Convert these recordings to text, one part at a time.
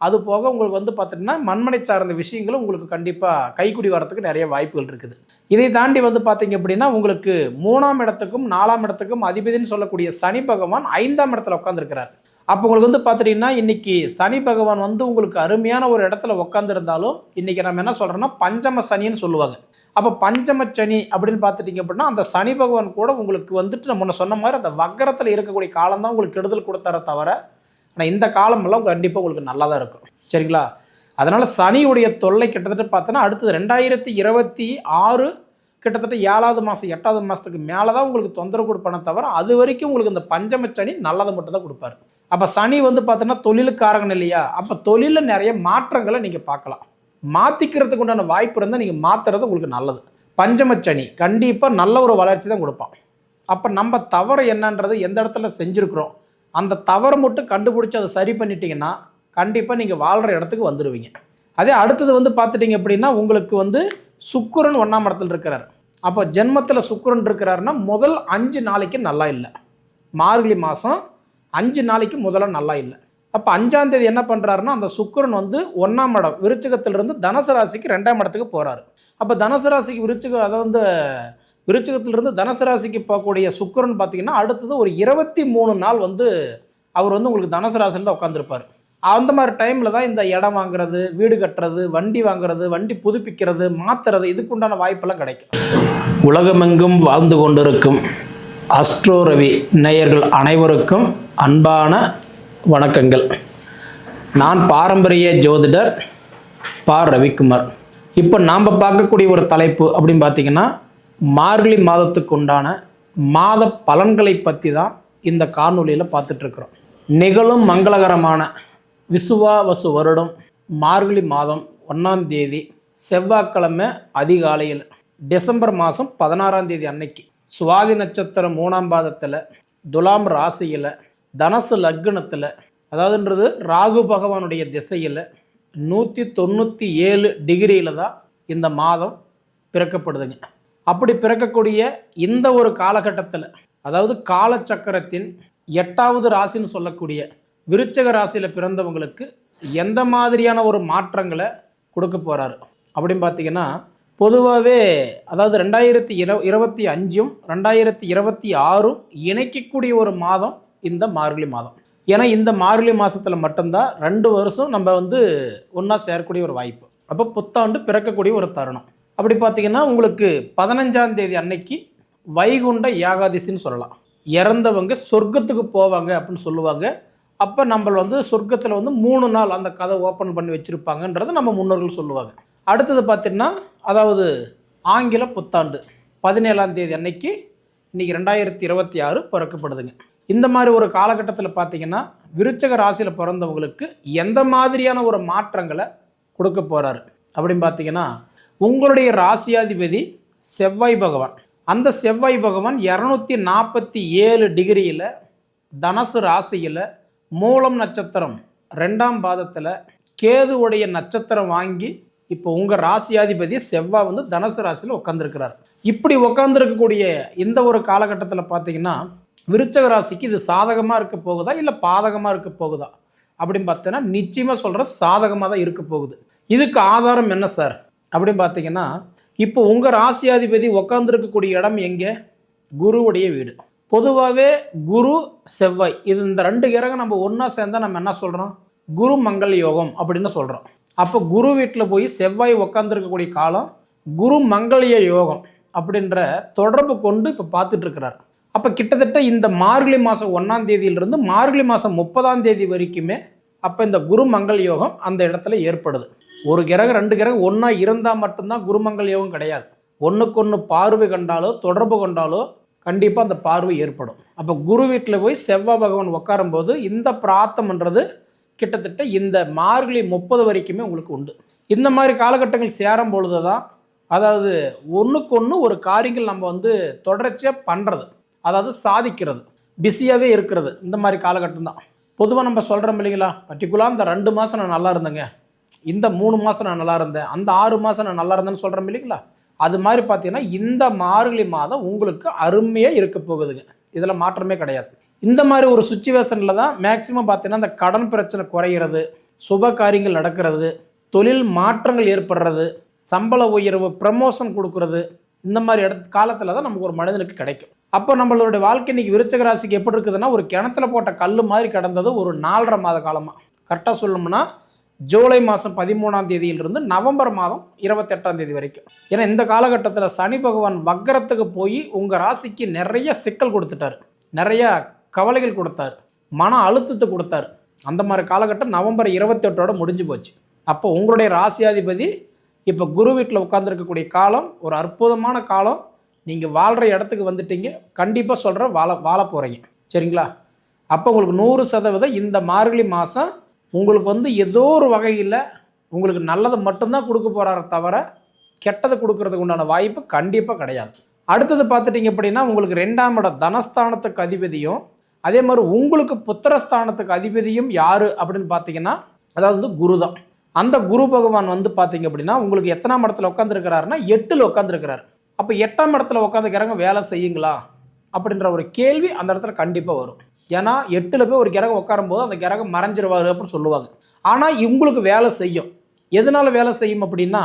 அது போக உங்களுக்கு வந்து பார்த்தீங்கன்னா மண்மனை சார்ந்த விஷயங்களும் உங்களுக்கு கண்டிப்பாக கைக்குடி வரத்துக்கு நிறைய வாய்ப்புகள் இருக்குது. இதை தாண்டி வந்து பார்த்தீங்க அப்படின்னா உங்களுக்கு மூணாம் இடத்துக்கும் நாலாம் இடத்துக்கும் அதிபதினு சொல்லக்கூடிய சனி பகவான் ஐந்தாம் இடத்துல உட்காந்துருக்கிறார் அப்போ உங்களுக்கு வந்து பார்த்துட்டிங்கன்னா இன்றைக்கி சனி பகவான் வந்து உங்களுக்கு அருமையான ஒரு இடத்துல உட்காந்துருந்தாலும் இன்றைக்கி நம்ம என்ன சொல்கிறோன்னா பஞ்சம சனின்னு சொல்லுவாங்க. அப்போ பஞ்சம சனி அப்படின்னு பார்த்துட்டிங்க அப்படின்னா அந்த சனி பகவான் கூட உங்களுக்கு வந்துட்டு நம்ம முன்ன சொன்ன மாதிரி அந்த வக்கரத்தில் இருக்கக்கூடிய காலம் தான் உங்களுக்கு கெடுதல் கொடுத்தார தவிர ஆனால் இந்த காலமெல்லாம் கண்டிப்பாக உங்களுக்கு நல்லா தான் இருக்கும். சரிங்களா? அதனால் சனியுடைய தொல்லை கிட்டத்தட்ட பார்த்தோன்னா அடுத்தது ரெண்டாயிரத்தி இருபத்தி ஆறு கிட்டத்தட்ட ஏழாவது மாதம் எட்டாவது மாதத்துக்கு மேலே தான் உங்களுக்கு தொந்தரவு கொடுப்பானே தவிர அது வரைக்கும் உங்களுக்கு இந்த பஞ்சம சனி நல்லதை மட்டும் தான் கொடுப்பாரு. அப்போ சனி வந்து பார்த்தோன்னா தொழிலுக்காரங்கன்னு இல்லையா? அப்போ தொழிலில் நிறைய மாற்றங்களை நீங்கள் பார்க்கலாம். மாற்றிக்கிறதுக்கு உண்டான வாய்ப்பு இருந்தால் நீங்கள் மாற்றுறது உங்களுக்கு நல்லது. பஞ்சம சனி கண்டிப்பாக நல்ல ஒரு வளர்ச்சி தான் கொடுப்பான். அப்போ நம்ம தவறு என்னன்றது எந்த இடத்துல செஞ்சுருக்குறோம்? அந்த தவறை மட்டும் கண்டுபிடிச்சி அதை சரி பண்ணிட்டீங்கன்னா கண்டிப்பாக நீங்கள் வாழ்கிற இடத்துக்கு வந்துடுவீங்க அதே அடுத்தது வந்து பார்த்துட்டிங்க அப்படின்னா உங்களுக்கு வந்து சுக்குரன் ஒன்றாம் இடத்துல இருக்கிறார். அப்போ ஜென்மத்தில் சுக்குரன் இருக்கிறாருன்னா முதல் அஞ்சு நாளைக்கு நல்லா இல்லை. மார்கழி மாதம் அஞ்சு நாளைக்கு முதல்ல நல்லா இல்லை. அப்போ அஞ்சாம் தேதி என்ன பண்ணுறாருன்னா அந்த சுக்கரன் வந்து ஒன்றாம் இடம் விருச்சகத்திலிருந்து தனுசு ராசிக்கு ரெண்டாம் இடத்துக்கு போகிறாரு அப்போ தனுசு ராசிக்கு விருச்சகம் அதாவது வந்து விருச்சிகத்திலிருந்து தனுசு ராசிக்கு போகக்கூடிய சுக்கரன் பார்த்தீங்கன்னா அடுத்தது ஒரு இருபத்தி மூணு நாள் வந்து அவர் வந்து உங்களுக்கு தனுசு ராசியில் தான் உட்காந்துருப்பார் அந்த மாதிரி டைமில் தான் இந்த இடம் வாங்குறது வீடு கட்டுறது வண்டி வாங்குறது வண்டி புதுப்பிக்கிறது மாற்றுறது இதுக்குண்டான வாய்ப்பெல்லாம் கிடைக்கும். உலகமெங்கும் வாழ்ந்து கொண்டிருக்கும் அஸ்ட்ரோ ரவி நேயர்கள் அனைவருக்கும் அன்பான வணக்கங்கள். நான் பாரம்பரிய ஜோதிடர் பா. ரவிக்குமார். இப்போ நாம் பார்க்கக்கூடிய ஒரு தலைப்பு அப்படின்னு பார்த்தீங்கன்னா மார்கழி மாதத்துக்கு உண்டான மாத பலன்களை பற்றி தான் இந்த காணொலியில் பார்த்துட்ருக்குறோம். நிகழும் மங்களகரமான விசுவாவசு வருடம் மார்கழி மாதம் ஒன்றாம் தேதி செவ்வாய்க்கிழமை அதிகாலையில் டிசம்பர் மாதம் பதினாறாம் தேதி அன்னைக்கு சுவாதி நட்சத்திரம் மூணாம் பாதத்தில் துலாம் ராசியில் தனசு லக்னத்தில் அதாவதுன்றது ராகு பகவானுடைய திசையில் நூற்றி தொண்ணூற்றி ஏழு டிகிரியில் தான் இந்த மாதம் பிறக்கப்படுதுங்க. அப்படி பிறக்கக்கூடிய இந்த ஒரு காலகட்டத்தில் அதாவது காலச்சக்கரத்தின் எட்டாவது ராசின்னு சொல்லக்கூடிய விருச்சக ராசியில் பிறந்தவங்களுக்கு எந்த மாதிரியான ஒரு மாற்றங்களை கொடுக்க போகிறாரு அப்படின்னு பார்த்தீங்கன்னா பொதுவாகவே அதாவது ரெண்டாயிரத்தி இர இருபத்தி அஞ்சும் ரெண்டாயிரத்தி இருபத்தி ஆறும் இணைக்கக்கூடிய ஒரு மாதம் இந்த மார்கழி மாதம். ஏன்னா இந்த மார்கழி மாதத்தில் மட்டும்தான் ரெண்டு வருஷம் நம்ம வந்து ஒன்றா சேரக்கூடிய ஒரு வாய்ப்பு. அப்போ புத்தாண்டு பிறக்கக்கூடிய ஒரு தருணம். அப்படி பார்த்தீங்கன்னா உங்களுக்கு பதினஞ்சாம் தேதி அன்னைக்கு வைகுண்ட ஏகாதசின்னு சொல்லலாம். இறந்தவங்க சொர்க்கத்துக்கு போவாங்க அப்படின்னு சொல்லுவாங்க. அப்போ நம்ம வந்து சொர்க்கத்தில் வந்து மூணு நாள் அந்த கதை ஓப்பன் பண்ணி வச்சுருப்பாங்கன்றது நம்ம முன்னோர்கள் சொல்லுவாங்க. அடுத்தது பார்த்திங்கன்னா அதாவது ஆங்கில புத்தாண்டு பதினேழாம் தேதி அன்னைக்கு இன்றைக்கி ரெண்டாயிரத்தி இருபத்தி ஆறு பிறக்கப்படுதுங்க. இந்த மாதிரி ஒரு காலகட்டத்தில் பார்த்தீங்கன்னா விருச்சக ராசியில் பிறந்தவங்களுக்கு எந்த மாதிரியான ஒரு மாற்றங்களை கொடுக்க போகிறாரு அப்படின்னு பார்த்தீங்கன்னா உங்களுடைய ராசியாதிபதி செவ்வாய் பகவான். அந்த செவ்வாய் பகவான் இரநூத்தி நாற்பத்தி ஏழு டிகிரியில் தனசு ராசியில் மூலம் நட்சத்திரம் ரெண்டாம் பாதத்தில் கேதுவுடைய நட்சத்திரம் வாங்கி இப்போ உங்கள் ராசியாதிபதி செவ்வாய் வந்து தனுசு ராசியில் உட்காந்துருக்கிறார் இப்படி உட்காந்துருக்கக்கூடிய இந்த ஒரு காலகட்டத்தில் பார்த்தீங்கன்னா விருச்சக ராசிக்கு இது சாதகமாக இருக்க போகுதா இல்லை பாதகமாக இருக்க போகுதா? அப்படின்னு பார்த்தீங்கன்னா நிச்சயமாக சொல்கிற சாதகமாக தான் இருக்க போகுது. இதுக்கு ஆதாரம் என்ன சார்? அப்படின்னு பார்த்தீங்கன்னா இப்போ உங்கள் ராசியாதிபதி உட்காந்துருக்கக்கூடிய இடம் எங்கே? குருவுடைய வீடு. பொதுவாகவே குரு செவ்வாய் இது இந்த ரெண்டு கிரகம் நம்ம ஒன்றா சேர்ந்தா நம்ம என்ன சொல்கிறோம் குரு மங்கள யோகம் அப்படின்னு சொல்கிறோம் அப்போ குரு வீட்டில் போய் செவ்வாய் உட்காந்துருக்கக்கூடிய காலம் குரு மங்கள்ய யோகம் அப்படின்ற தொடர்பு கொண்டு இப்போ பார்த்துட்ருக்கிறார் அப்போ கிட்டத்தட்ட இந்த மார்கழி மாதம் ஒன்றாம் தேதியிலிருந்து மார்கழி மாதம் முப்பதாம் தேதி வரைக்குமே அப்போ இந்த குரு மங்கள் யோகம் அந்த இடத்துல ஏற்படுது. ஒரு கிரகம் ரெண்டு கிரகம் ஒன்றா இருந்தால் மட்டும்தான் குருமங்கள் யோகம் கிடையாது. ஒன்றுக்கொன்று பார்வை கண்டாலோ தொடர்பு கொண்டாலோ கண்டிப்பாக அந்த பார்வை ஏற்படும். அப்போ குரு வீட்டில் போய் செவ்வாய் பகவான் உட்காரும்போது இந்த பிரார்த்தம்ன்றது கிட்டத்தட்ட இந்த மார்கழி முப்பது வரைக்குமே உங்களுக்கு உண்டு. இந்த மாதிரி காலகட்டங்கள் சேரும் பொழுது தான் அதாவது ஒன்றுக்கொன்று ஒரு காரியங்கள் நம்ம வந்து தொடர்ச்சியாக பண்ணுறது அதாவது சாதிக்கிறது பிஸியாகவே இருக்கிறது இந்த மாதிரி காலகட்டம் தான் பொதுவாக நம்ம சொல்கிறோம் இல்லைங்களா? பர்டிகுலராக இந்த ரெண்டு மாதம் நான் நல்லா இருந்தேங்க. இந்த மூணு மாதம் நான் நல்லா இருந்தேன் அந்த ஆறு மாதம் நான் நல்லா இருந்தேன்னு சொல்கிறோம் இல்லைங்களா? அது மாதிரி பார்த்தீங்கன்னா இந்த மார்கழி மாதம் உங்களுக்கு அருமையாக இருக்க போகுதுங்க. இதில் மாற்றமே கிடையாது. இந்த மாதிரி ஒரு சுச்சுவேஷனில் தான் மேக்ஸிமம் பார்த்தீங்கன்னா இந்த கடன் பிரச்சனை குறையிறது சுப காரியங்கள் நடக்கிறது தொழில் மாற்றங்கள் ஏற்படுறது சம்பள உயர்வு ப்ரமோஷன் கொடுக்கறது இந்த மாதிரி இடத்து காலத்தில் தான் நமக்கு ஒரு மனிதனுக்கு கிடைக்கும். அப்போ நம்மளுடைய வாழ்க்கை இன்னைக்கு விருச்சக ராசிக்கு எப்படி இருக்குதுன்னா ஒரு கிணத்துல போட்ட கல் மாதிரி கிடந்தது ஒரு நாலரை மாத காலமாக கரெக்டாக சொல்லணும்னா ஜூலை மாதம் பதிமூணாம் தேதியிலிருந்து நவம்பர் மாதம் இருபத்தெட்டாம் தேதி வரைக்கும். ஏன்னா இந்த காலகட்டத்தில் சனி பகவான் வக்கரத்துக்கு போய் உங்கள் ராசிக்கு நிறைய சிக்கல் கொடுத்துட்டாரு. நிறைய கவலைகள் கொடுத்தார். மன அழுத்தத்தை கொடுத்தார். அந்த மாதிரி காலகட்டம் நவம்பர் இருபத்தெட்டோட முடிஞ்சு போச்சு. அப்போ உங்களுடைய ராசியாதிபதி இப்போ குரு வீட்டில் உட்காந்துருக்கக்கூடிய காலம் ஒரு அற்புதமான காலம். நீங்கள் வாழ்கிற இடத்துக்கு வந்துட்டீங்க. கண்டிப்பாக சொல்கிற வாழ வாழ போகிறீங்க சரிங்களா? அப்போ உங்களுக்கு நூறு சதவீதம் இந்த மார்கழி மாதம் உங்களுக்கு வந்து ஏதோ ஒரு வகையில் உங்களுக்கு நல்லதை மட்டும்தான் கொடுக்க போகிறார தவிர கெட்டதை கொடுக்கறதுக்கு உண்டான வாய்ப்பு கண்டிப்பாக கிடையாது. அடுத்தது பார்த்துட்டிங்க அப்படின்னா உங்களுக்கு ரெண்டாம் இடம் தனஸ்தானத்துக்கு அதிபதியும் அதே மாதிரி உங்களுக்கு புத்திரஸ்தானத்துக்கு அதிபதியும் யார் அப்படின்னு பார்த்தீங்கன்னா அதாவது வந்து குரு தான். அந்த குரு பகவான் வந்து பார்த்தீங்க அப்படின்னா உங்களுக்கு எத்தனாம் இடத்துல உட்காந்துருக்கிறாருன்னா எட்டில் உட்காந்துருக்கிறாரு அப்போ எட்டாம் இடத்துல உட்காந்துக்கிறாங்க வேலை செய்யுங்களா? அப்படின்ற ஒரு கேள்வி அந்த இடத்துல கண்டிப்பாக வரும். ஏன்னா எட்டில் போய் ஒரு கிரகம் உட்காரும்போது அந்த கிரகம் மறைஞ்சிருவாரு அப்படின்னு சொல்லுவாங்க. ஆனால் இவங்களுக்கு வேலை செய்யும். எதனால் வேலை செய்யும் அப்படின்னா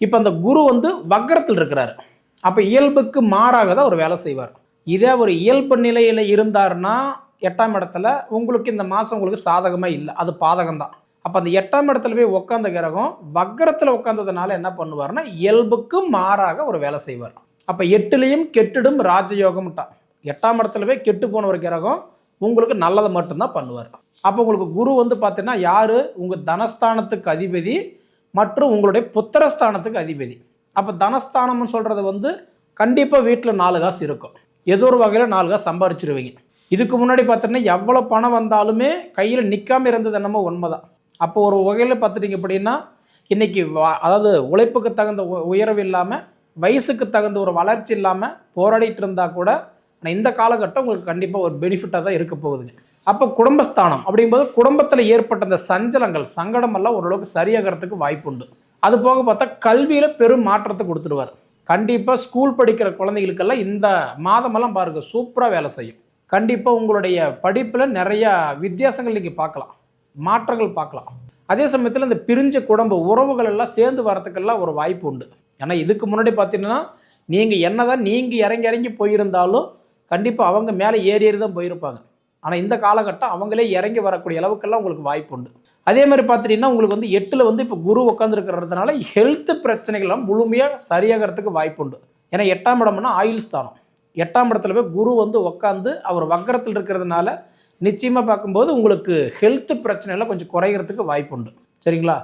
இப்போ அந்த குரு வந்து வக்கரத்தில் இருக்கிறார். அப்போ இயல்புக்கு மாறாக தான் அவர் வேலை செய்வார். இதே ஒரு இயல்பு நிலையில் இருந்தார்னா எட்டாம் இடத்துல உங்களுக்கு இந்த மாதம் உங்களுக்கு சாதகமாக இல்லை. அது பாதகம் தான். அப்போ அந்த எட்டாம் இடத்துல போய் உட்காந்த கிரகம் வக்கரத்தில் உட்காந்ததுனால என்ன பண்ணுவார்னா இயல்புக்கு மாறாக ஒரு வேலை செய்வார். அப்போ எட்டுலேயும் கெட்டிடும் ராஜயோகம்ட்டான். எட்டாம் இடத்துல போய் கெட்டு போன ஒரு கிரகம் உங்களுக்கு நல்லதை மட்டும்தான் பண்ணுவார். அப்போ உங்களுக்கு குரு வந்து பார்த்தீங்கன்னா யார்? உங்கள் தனஸ்தானத்துக்கு அதிபதி மற்றும் உங்களுடைய புத்திரஸ்தானத்துக்கு அதிபதி. அப்போ தனஸ்தானம்னு சொல்கிறது வந்து கண்டிப்பாக வீட்டில் நாலு காசு இருக்கும். ஏதோ ஒரு வகையில் நாலு காசு சம்பாரிச்சிருவீங்க. இதுக்கு முன்னாடி பார்த்தீங்கன்னா எவ்வளோ பணம் வந்தாலுமே கையில் நிற்காமல் இருந்தது என்னமோ உண்மை தான் அப்போ ஒரு வகையில் பார்த்துட்டிங்க அப்படின்னா இன்றைக்கி அதாவது உழைப்புக்கு தகுந்த உ- உயர்வு இல்லாமல் வயசுக்கு தகுந்த ஒரு வளர்ச்சி இல்லாமல் போராடிட்டு இருந்தால் கூட ஆனால் இந்த காலகட்டம் உங்களுக்கு கண்டிப்பாக ஒரு பெனிஃபிட்டாக தான் இருக்க போகுதுங்க. அப்போ குடும்பஸ்தானம் அப்படிங்கும்போது குடும்பத்தில் ஏற்பட்ட அந்த சஞ்சலங்கள் சங்கடமெல்லாம் ஓரளவுக்கு சரியாகிறதுக்கு வாய்ப்புண்டு. அது போக பார்த்தா கல்வியில் பெரும் மாற்றத்தை கொடுத்துருவார் கண்டிப்பாக ஸ்கூல் படிக்கிற குழந்தைகளுக்கெல்லாம் இந்த மாதமெல்லாம் பாருங்க சூப்பராக வேலை செய்யும். கண்டிப்பாக உங்களுடைய படிப்பில் நிறையா வித்தியாசங்கள் நீங்கள் பார்க்கலாம். மாற்றங்கள் பார்க்கலாம். அதே சமயத்தில் இந்த பிரிஞ்ச குடும்ப உறவுகள் எல்லாம் சேர்ந்து வரத்துக்கெல்லாம் ஒரு வாய்ப்பு உண்டு ஏன்னா இதுக்கு முன்னாடி பார்த்தீங்கன்னா நீங்கள் என்னதான் நீங்கள் இறங்கி இறங்கி போயிருந்தாலும் கண்டிப்பாக அவங்க மேலே ஏறி ஏறி தான் போயிருப்பாங்க. ஆனால் இந்த காலகட்டம் அவங்களே இறங்கி வரக்கூடிய அளவுக்கெல்லாம் உங்களுக்கு வாய்ப்பு உண்டு. அதே மாதிரி பார்த்துட்டிங்கன்னா உங்களுக்கு வந்து எட்டில் வந்து இப்போ குரு உட்காந்துருக்கிறதுனால ஹெல்த் பிரச்சனைகள்லாம் முழுமையாக சரியாகிறதுக்கு வாய்ப்பு உண்டு. ஏன்னா எட்டாம் இடம்னா ஆயுள் ஸ்தானம். எட்டாம் இடத்துல போய் குரு வந்து உட்காந்து அவர் வக்கரத்தில் இருக்கிறதுனால நிச்சயமாக பார்க்கும்போது உங்களுக்கு ஹெல்த் பிரச்சனைலாம் கொஞ்சம் குறைகிறதுக்கு வாய்ப்பு உண்டு. சரிங்களா?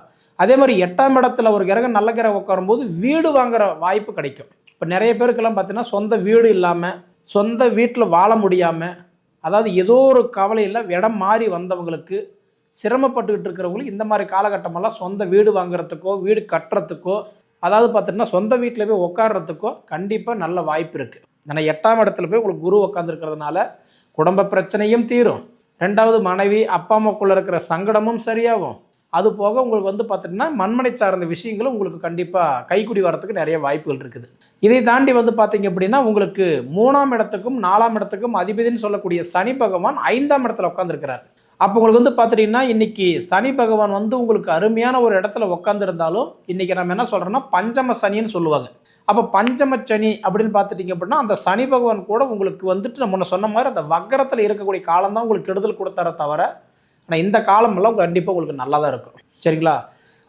அதே மாதிரி எட்டாம் இடத்துல ஒரு கிரகம் நல்ல கிரகம் உட்காரும்போது வீடு வாங்குற வாய்ப்பு கிடைக்கும். இப்போ நிறைய பேருக்கெல்லாம் பார்த்தீங்கன்னா சொந்த வீடு இல்லாமல் சொந்த வீட்டில் வாழ முடியாமல் அதாவது ஏதோ ஒரு கவலையில் இடம் மாறி வந்தவங்களுக்கு சிரமப்பட்டுக்கிட்டு இருக்கிறவங்களுக்கு இந்த மாதிரி காலகட்டமெல்லாம் சொந்த வீடு வாங்குறதுக்கோ வீடு கட்டுறதுக்கோ அதாவது பார்த்தீங்கன்னா சொந்த வீட்டில் போய் உட்காடுறதுக்கோ கண்டிப்பாக நல்ல வாய்ப்பு இருக்குது ஏன்னா எட்டாம் இடத்துல போய் உங்களுக்கு குரு உட்காந்துருக்கிறதுனால குடும்ப பிரச்சனையும் தீரும். ரெண்டாவது மனைவி அப்பா அம்மாக்குள்ளே இருக்கிற சங்கடமும் சரியாகும். அது போக உங்களுக்கு வந்து பார்த்தீங்கன்னா மண்மனை சார்ந்த விஷயங்களும் உங்களுக்கு கண்டிப்பாக கைக்குடி வரத்துக்கு நிறைய வாய்ப்புகள் இருக்குது. இதை தாண்டி வந்து பார்த்தீங்க அப்படின்னா உங்களுக்கு மூணாம் இடத்துக்கும் நாலாம் இடத்துக்கும் அதிபதினு சொல்லக்கூடிய சனி பகவான் ஐந்தாம் இடத்துல உட்காந்துருக்கிறார் அப்போ உங்களுக்கு வந்து பார்த்துட்டிங்கன்னா இன்றைக்கி சனி பகவான் வந்து உங்களுக்கு அருமையான ஒரு இடத்துல உட்காந்துருந்தாலும் இன்றைக்கி நம்ம என்ன சொல்கிறோன்னா பஞ்சம சனின்னு சொல்லுவாங்க. அப்போ பஞ்சம சனி அப்படின்னு பார்த்துட்டிங்க அப்படின்னா அந்த சனி பகவான் கூட உங்களுக்கு வந்துட்டு நம்ம சொன்ன மாதிரி அந்த வக்கரத்தில் இருக்கக்கூடிய காலம் தான் உங்களுக்கு கெடுதல் கொடுத்தார தவிர ஆனால் இந்த காலமெல்லாம் கண்டிப்பாக உங்களுக்கு நல்லா தான் இருக்கும். சரிங்களா?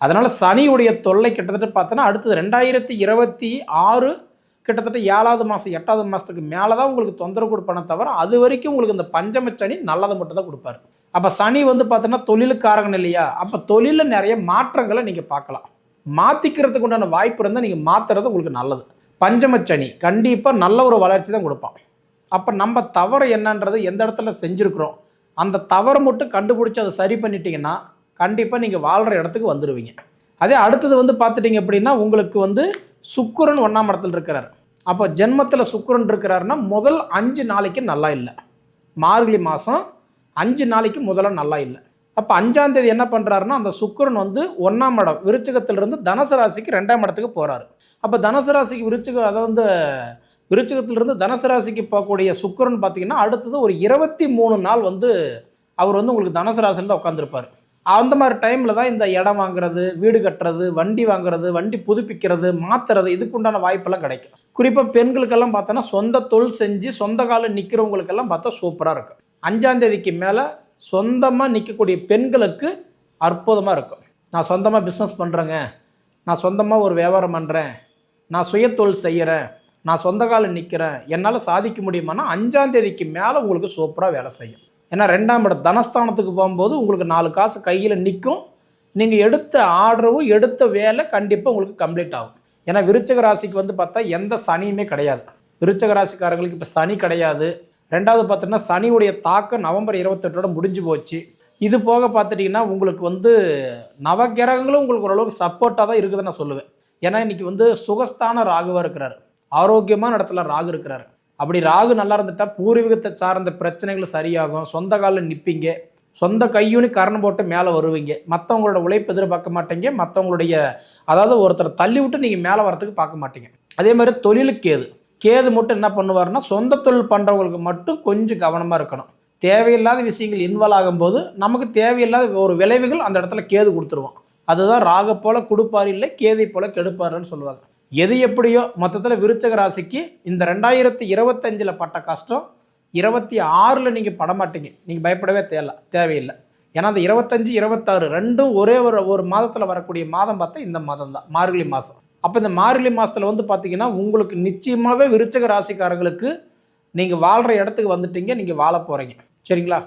அதனால் சனியுடைய தொல்லை கிட்டத்தட்ட பார்த்தோன்னா அடுத்தது ரெண்டாயிரத்தி இருபத்தி ஆறு கிட்டத்தட்ட ஏழாவது மாதம் எட்டாவது மாதத்துக்கு மேலே தான் உங்களுக்கு தொந்தரவு கொடுப்பானே தவிர அது வரைக்கும் உங்களுக்கு இந்த பஞ்சம சனி நல்லதை மட்டும் தான் கொடுப்பாரு. அப்போ சனி வந்து பார்த்தோன்னா தொழிலுக்காரகன் இல்லையா? அப்போ தொழிலில் நிறைய மாற்றங்களை நீங்கள் பார்க்கலாம். மாற்றிக்கிறதுக்கு உண்டான வாய்ப்பு இருந்தால் நீங்கள் மாற்றுறது உங்களுக்கு நல்லது. பஞ்சம சனி கண்டிப்பாக நல்ல ஒரு வளர்ச்சி தான் கொடுப்பான். அப்போ நம்ம தவறு என்னன்றது எந்த இடத்துல செஞ்சுருக்குறோம்? அந்த தவறை மட்டும் கண்டுபிடிச்சி அதை சரி பண்ணிட்டீங்கன்னா கண்டிப்பாக நீங்கள் வாழ்கிற இடத்துக்கு வந்துடுவீங்க அதே அடுத்தது வந்து பார்த்துட்டிங்க அப்படின்னா உங்களுக்கு வந்து சுக்குரன் ஒன்றாம் இடத்துல இருக்கிறார். அப்போ ஜென்மத்தில் சுக்கிரன் இருக்கிறாருன்னா முதல் அஞ்சு நாளைக்கு நல்லா இல்லை. மார்கழி மாதம் அஞ்சு நாளைக்கு முதல்ல நல்லா இல்லை. அப்போ அஞ்சாம் தேதி என்ன பண்ணுறாருன்னா அந்த சுக்கரன் வந்து ஒன்றாம் இடம் விருச்சகத்திலிருந்து தனுசு ராசிக்கு ரெண்டாம் இடத்துக்கு போகிறாரு அப்போ தனுசு ராசிக்கு விருச்சகம் அதாவது வந்து விருச்சகத்திலிருந்து தனுசு ராசிக்கு போகக்கூடிய சுக்கரன் பார்த்தீங்கன்னா அடுத்தது ஒரு இருபத்தி மூணு நாள் வந்து அவர் வந்து உங்களுக்கு தனுசு ராசியில் தான் உட்காந்துருப்பார் அந்த மாதிரி டைமில் தான் இந்த இடம் வாங்குறது வீடு கட்டுறது வண்டி வாங்குறது வண்டி புதுப்பிக்கிறது மாற்றுறது இதுக்குண்டான வாய்ப்பெல்லாம் கிடைக்கும். குறிப்பாக பெண்களுக்கெல்லாம் பார்த்தோன்னா சொந்த தொழில் செஞ்சு சொந்த காலில் நிற்கிறவங்களுக்கெல்லாம் பார்த்தா சூப்பராக இருக்கும். அஞ்சாந்தேதிக்கு மேலே சொந்தமாக நிற்கக்கூடிய பெண்களுக்கு அற்புதமாக இருக்கும். நான் சொந்தமாக பிஸ்னஸ் பண்ணுறேங்க நான் சொந்தமாக ஒரு வியாபாரம் பண்ணுறேன் நான் சுயத்தொழில் செய்கிறேன் நான் சொந்த காலில் நிற்கிறேன் என்னால் சாதிக்க முடியுமானா அஞ்சாம் தேதிக்கு மேலே உங்களுக்கு சூப்பராக வேலை செய்யும். ஏன்னா ரெண்டாம் இடம் தனஸ்தானத்துக்கு போகும்போது உங்களுக்கு நாலு காசு கையில் நிற்கும் நீங்கள் எடுத்த ஆர்டரும் எடுத்த வேலை கண்டிப்பாக உங்களுக்கு கம்ப்ளீட் ஆகும். ஏன்னா விருச்சக ராசிக்கு வந்து பார்த்தா எந்த சனியுமே கிடையாது. விருச்சக ராசிக்காரங்களுக்கு இப்போ சனி கிடையாது. ரெண்டாவது பார்த்தீங்கன்னா சனியுடைய தாக்கம் நவம்பர் இருபத்தெட்டோட முடிஞ்சு போச்சு. இது போக பார்த்துட்டிங்கன்னா உங்களுக்கு வந்து நவகிரகங்களும் உங்களுக்கு ஓரளவுக்கு சப்போர்ட்டாக தான் இருக்குதுன்னு நான் சொல்லுவேன். ஏன்னா இன்றைக்கி வந்து சுகஸ்தான ராகுவாக இருக்கிறார். ஆரோக்கியமான இடத்துல ராகு இருக்கிறாரு. அப்படி ராகு நல்லா இருந்துட்டா பூர்வீகத்தை சார்ந்த பிரச்சனைகள் சரியாகும். சொந்த காலில் நிற்பீங்க சொந்த கையூனி கரணம் போட்டு மேலே வருவீங்க. மற்றவங்களோட உழைப்பு எதிர்பார்க்க மாட்டீங்க. மற்றவங்களுடைய அதாவது ஒருத்தர் தள்ளி விட்டு நீங்கள் மேலே வரத்துக்கு பார்க்க மாட்டீங்க. அதே மாதிரி தொழிலுக்கு கேது. கேது மட்டும் என்ன பண்ணுவார்னா சொந்த தொழில் பண்ணுறவங்களுக்கு மட்டும் கொஞ்சம் கவனமாக இருக்கணும். தேவையில்லாத விஷயங்கள் இன்வால்வ் ஆகும்போது நமக்கு தேவையில்லாத ஒரு விளைவுகள் அந்த இடத்துல கேது கொடுத்துருவோம் அதுதான் ராக போல கொடுப்பார் இல்லை கேதை போல கெடுப்பாருன்னு சொல்லுவாங்க. எது எப்படியோ மொத்தத்தில் விருச்சக ராசிக்கு இந்த ரெண்டாயிரத்தி இருபத்தஞ்சில் பட்ட கஷ்டம் இருபத்தி ஆறில் நீங்கள் படமாட்டீங்க. நீங்கள் பயப்படவே தேவை தேவையில்லை. ஏன்னா அந்த இருபத்தஞ்சு இருபத்தாறு ரெண்டும் ஒரே ஒரு ஒரு மாதத்தில் வரக்கூடிய மாதம் பார்த்தா இந்த மாதம் தான் மார்கழி மாதம் அப்போ இந்த மார்கழி மாதத்தில் வந்து பார்த்தீங்கன்னா உங்களுக்கு நிச்சயமாகவே விருச்சக ராசிக்காரர்களுக்கு நீங்கள் வாழ்கிற இடத்துக்கு வந்துட்டீங்க நீங்கள் வாழ போகிறீங்க சரிங்களா?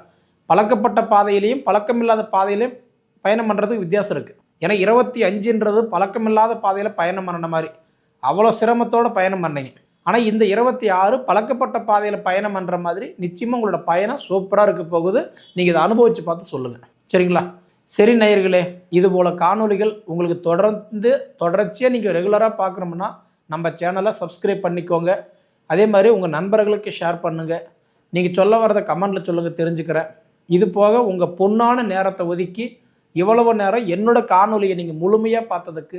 பழக்கப்பட்ட பாதையிலையும் பழக்கமில்லாத பாதையிலையும் பயணம் பண்ணுறதுக்கு வித்தியாசம் இருக்குது ஏன்னா இருபத்தி அஞ்சுன்றது பழக்கமில்லாத பாதையில் பயணம் பண்ண மாதிரி. அவ்வளோ சிரமத்தோட பயணம் பண்ணீங்க. ஆனால் இந்த இருபத்தி ஆறு பழக்கப்பட்ட பாதையில் பயணம் பண்ணுற மாதிரி நிச்சயமாக உங்களோட பயணம் சூப்பராக இருக்க போகுது. நீங்கள் இதை அனுபவித்து பார்த்து சொல்லுங்கள் சரிங்களா? சரி நேயர்களே இது போல் காணொளிகள் உங்களுக்கு தொடர்ந்து தொடர்ச்சியாக நீங்கள் ரெகுலராக பார்க்கணும்னா நம்ம சேனலை சப்ஸ்கிரைப் பண்ணிக்கோங்க. அதே மாதிரி உங்கள் நண்பர்களுக்கு ஷேர் பண்ணுங்கள் நீங்கள் சொல்ல வரதை கமெண்டில் சொல்லுங்கள் தெரிஞ்சுக்கிறேன். இது போக உங்கள் பொன்னான நேரத்தை ஒதுக்கி இவ்வளவு நேரம் என்னோட காணொலியை நீங்கள் முழுமையாக பார்த்ததுக்கு